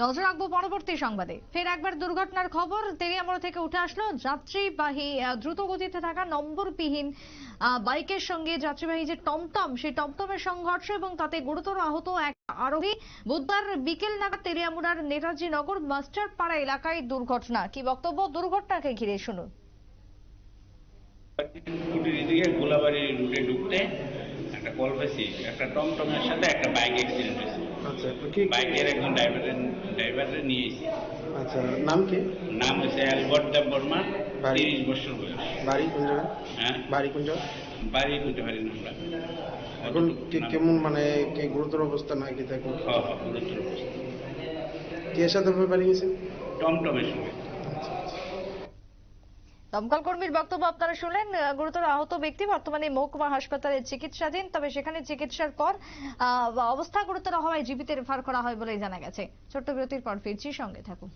নজর রাখব পরবর্তী সংবাদে। ফের একবার দুর্ঘটনার খবর তেরিয়ামোড় থেকে উঠে আসলো। যাত্রীবাহী আহ, দ্রুত গতিতে থাকা নম্বরবিহীন বাইকের সঙ্গে যাত্রীবাহী যে টমটম সেই টমটমের সংঘর্ষ এবং তাতে গুরুতর আহত এক আরোহী বুধবার বিকেল নাগাদ তেরিয়ামুড়ার নেতাজি নগর মাস্টার পাড়া এলাকায় দুর্ঘটনা। কি বক্তব্য? দুর্ঘটনাকে ঘিরে শুনুন। গোলাবাড়ি রুটে ঢুকতে একটা কল পাইছি একটা টমটমের সাথে একটা বাইক অ্যাক্সিডেন্ট হয়েছে। বাইকের একজন ড্রাইভারের ড্রাইভারে নিয়ে এসেছি। আচ্ছা নাম কি? নাম হচ্ছে অ্যালবার্ট দেব বর্মা বাড়ি? তিরিশ বছর বয়স। বাড়ি কোন জায়গায়? হ্যাঁ। বাড়ি কোন জায়গায়? বাড়ি কোন জায়গায় আমরা এখন কি কেমন মানে কি গুরুতর অবস্থা নাকি তাকে? হ্যাঁ হ্যাঁ গুরুতর অবস্থা। কে সাথে বাড়ি গেছেন টমটমের সঙ্গে। দমকল কর্মীর বক্তব্য আপনারা শুনলেন গুরুতর আহত ব্যক্তি বর্তমানে মহকুমা হাসপাতালে চিকিৎসাধীন, তবে সেখানে চিকিৎসার পর অবস্থা গুরুতর হওয়ায় জীবিত রেফার করা হয় বলে জানা গেছে। ছোট্ট বিরতির পর ফিরছি, সঙ্গে থাকুন।